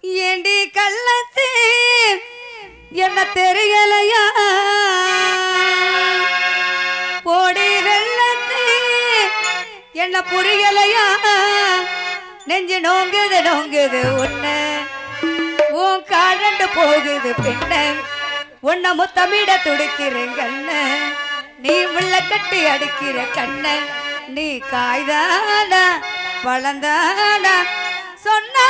ஏண்டி கள்ளத்தே? என்ன தெரியலையா? போடி வெள்ளத்தே. என்ன புரியலையா? நெஞ்சு நோங்குது நோங்குது ஒன்று உன் காலண்டு போகுது பின்ன. உன்னை முத்தமிட துடிக்கிறேன் கண்ண. நீ உள்ள கட்டி அடிக்கிற கண்ண. நீ காய்தானா? வளர்ந்தானா? சொன்னா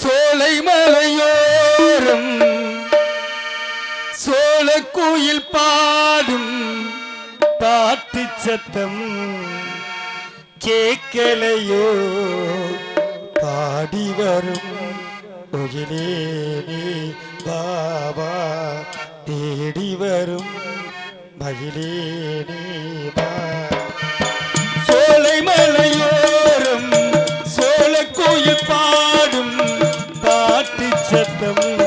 சோலை மலையோரம் சோழ கோயில் பாடும் பாட்டு சத்தம் கேட்கலையோ? பாடி வரும் ஒகிலே பாபா தேடி வரும் மகிழேனே நீ பா சத்தம்